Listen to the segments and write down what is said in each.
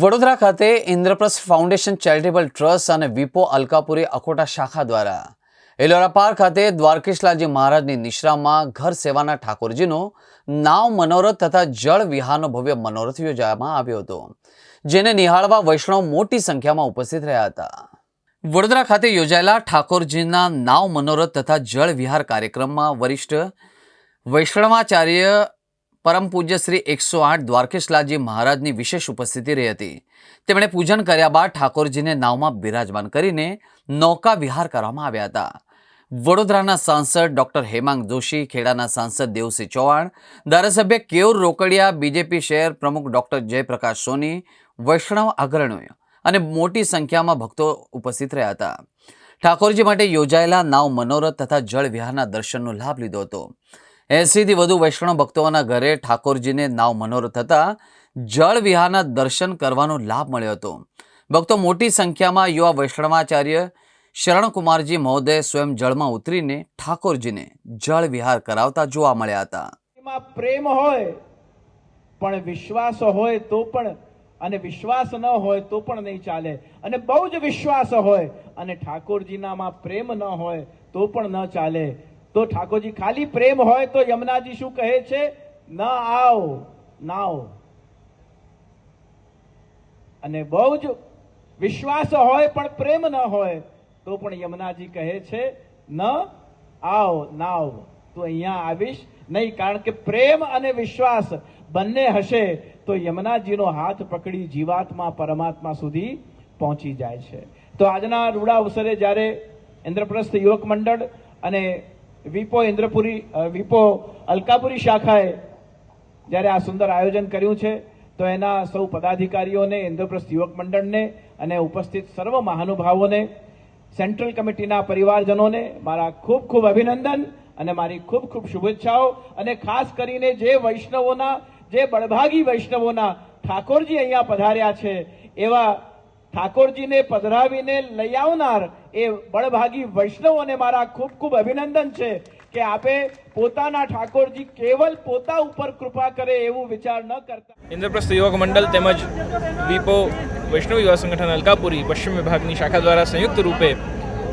વડોદરા ખાતે Indraprastha foundation charitable trust અને વિપો અલકાપુરી અખોટા શાખા દ્વારા એલોરા પાર્ક ખાતે દ્વારકેશલાલજી મહારાજની નિશ્રામાં ઘર સેવાના ઠાકોરજીનો નાવ મનોરથ તથા જળ વિહારનો ભવ્ય મનોરથ યોજવામાં આવ્યો હતો, જેને નિહાળવા વૈષ્ણવ મોટી સંખ્યામાં ઉપસ્થિત રહ્યા હતા. વડોદરા ખાતે યોજાયેલા ઠાકોરજીના નાવ મનોરથ તથા જળ વિહાર કાર્યક્રમમાં વરિષ્ઠ વૈષ્ણવાચાર્ય પરમ પૂજ્ય શ્રી એકસો આઠ દ્વારકેશલાલજી મહારાજની વિશેષ ઉપસ્થિતિ રહી હતી. તેમણે પૂજન કર્યા બાદ ઠાકોરજીને નાવમાં બિરાજમાન કરીને નૌકા વિહાર કરવામાં આવ્યા હતા. વડોદરાના સાંસદ ડૉક્ટર હેમાંગ જોશી, ખેડાના સાંસદ દેવસિંહ ચૌહાણ, ધારાસભ્ય કેયુર રોકડિયા, બીજેપી શહેર પ્રમુખ ડૉક્ટર જયપ્રકાશ સોની, વૈષ્ણવ અગ્રણીઓ અને મોટી સંખ્યામાં ભક્તો ઉપસ્થિત રહ્યા હતા. ઠાકોરજી માટે યોજાયેલા નાવ મનોરથ તથા જળ વિહારના દર્શનનો લાભ લીધો હતો. એસીથી વધુ વૈષ્ણવ ભક્તોના ઘરે ઠાકોરજીને નાવ મનોરથ થતાં જળ વિહારના દર્શન કરવાનો લાભ મળ્યો હતો. ભક્તો મોટી સંખ્યામાં યુવા વૈષ્ણવાચાર્ય શરણકુમારજી મહોદય સ્વયં જળમાં ઉતરીને ઠાકોરજીને જળ વિહાર કરાવતા જોવા મળ્યા હતા. એમાં પ્રેમ હોય, પણ વિશ્વાસ હોય તો પણ, અને વિશ્વાસ ન હોય તો પણ નહીં ચાલે. અને બહુ જ વિશ્વાસ હોય, અને ઠાકોરજીનામાં પ્રેમ ન હોય તો પણ ન ચાલે. તો ઠાકોરજી, ખાલી પ્રેમ હોય તો યમુનાજી શું કહે છે? ન આવ, નાવ. અને બહુ જ વિશ્વાસ હોય પણ પ્રેમ ન હોય, તો પણ યમુનાજી કહે છે, ન આવ, નાવ. તું અહીંયા આવીશ નહીં, કારણ કે પ્રેમ અને વિશ્વાસ બંને હશે, તો યમુનાજીનો હાથ પકડી જીવાત્મા, પરમાત્મા સુધી પહોંચી જાય છે. તો આજના રૂડા અવસરે જ્યારે ઇન્દ્રપ્રસ્થ યુવક મંડળ અને વિપો ઇન્દ્રપુરી વિપો અલકાપુરી શાખાએ જ્યારે આ સુંદર આયોજન કર્યું છે, તો એના સૌ પદાધિકારીઓને, ઇન્દ્રપ્રસ્થ યુવક મંડળને અને ઉપસ્થિત સર્વ મહાનુભાવોને, સેન્ટ્રલ કમિટીના પરિવારજનોને મારા ખૂબ ખૂબ અભિનંદન અને મારી ખૂબ ખૂબ શુભેચ્છાઓ અને ખાસ કરીને જે વૈષ્ણવોના, જે બળભાગી વૈષ્ણવોના ઠાકોરજી અહીંયા પધાર્યા છે, એવા ઠાકોરજીને પધરાવીને લઈ આવનાર એ બળભાગી વૈષ્ણવોને મારા ખૂબ ખૂબ અભિનંદન છે કે આપે પોતાના ઠાકોરજી કેવલ પોતા ઉપર કૃપા કરે એવું વિચાર ન કરતા. ઇન્દ્રપ્રસ્થ યુવક મંડળ તેમજ વિપો વૈષ્ણવ યુવા સંગઠન અલકાપુરી પશ્ચિમ વિભાગની શાખા દ્વારા સંયુક્ત રૂપે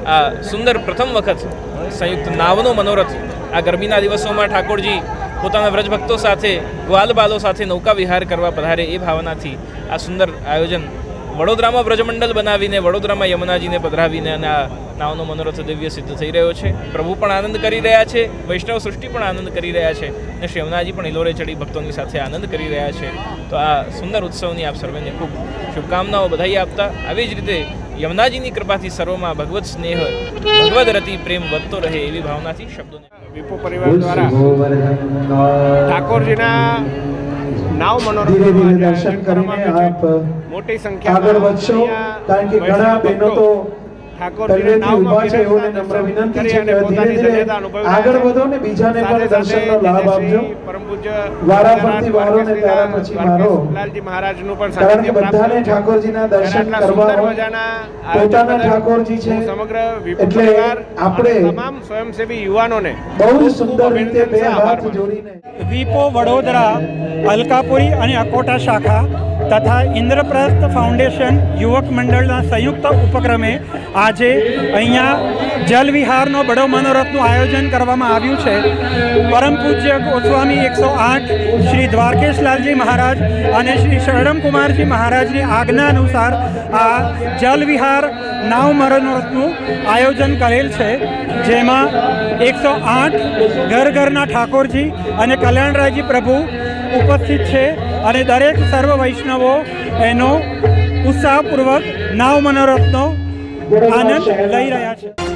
આ સુંદર પ્રથમ વખત સંયુક્ત નાવનો મનોરથ આ ગરમીના દિવસોમાં ઠાકોરજી પોતાના વ્રજભક્તો સાથે ગ્વાલબાલો સાથે નૌકા વિહાર કરવા પધારે એ ભાવનાથી આ સુંદર આયોજન વડોદરામાં વ્રજમંડળ બનાવીને વડોદરામાં યમુનાજીને પધરાવીને અને આ નાવનો મનોરથ દિવ્ય સિદ્ધ થઈ રહ્યો છે. પ્રભુ પણ આનંદ કરી રહ્યા છે વૈષ્ણવ સૃષ્ટિ પણ આનંદ કરી રહ્યા છે અને શ્રી યમુનાજી પણ ઇલોરે ચડી ભક્તોની સાથે આનંદ કરી રહ્યા છે. તો આ સુંદર ઉત્સવની આપ સર્વેને ખૂબ શુભકામનાઓ બધાઈ આપતા. આવી જ રીતે યમુનાજીની કૃપાથી સર્વમાં ભગવત સ્નેહ ભગવદ રતિ પ્રેમ વધતો રહે એવી ભાવનાથી શબ્દોને વિપુ પરિવાર દ્વારા ઠાકોરજીના નાવ મનોરંજન દર્શન કરીને આપ મોટી સંખ્યામાં આગળ વધશો કારણ કે ઘણા બહેનો તો ઠાકોરજીના ઊભા છે નાવમાં નમ્ર વિનંતી છે કે ધીરે ધીરે આગળ વધો ને બીજાને પણ દર્શનનો લાભ આપજો પરમ પૂજ્ય વારાફરતી વારો ને દ્વારકેશ્રીના પછી મારો. દ્વારકેશલાલજી મહારાજનું પણ સાનિધ્ય પ્રાપ્ત બધાને ઠાકોરજીના દર્શન કરવા સુંદર હોય. મજાના પોતાના ઠાકોરજી છે. સમગ્ર એટલે આપણે તમામ સ્વયંસેવી યુવાનોને બહુ સુંદર રીતે બે હાથ જોડીને વિપો વડોદરા અલકાપુરી અને અકોટા શાખા તથા ઇન્દ્રપ્રસ્થ ફાઉન્ડેશન યુવક મંડળના સંયુક્ત ઉપક્રમે આજે અહીંયા જલવિહારનો બડો મનોરથનું આયોજન કરવામાં આવ્યું છે. પરમ પૂજ્ય ગોસ્વામી એકસો આઠ શ્રી દ્વારકેશલાલજી મહારાજ અને શ્રી શરણમકુમારજી મહારાજની આજ્ઞા અનુસાર આ જલવિહાર નાવ મનોરથનું આયોજન કરેલ છે. જેમાં એકસો આઠ ઘર ઘરના ઠાકોરજી અને કલ્યાણરાયજી પ્રભુ ઉપસ્થિત છે અને દરેક સર્વ વૈષ્ણવો એનો ઉત્સાહપૂર્વક નાવ મનોરથનો આનંદ લઈ રહ્યા છે.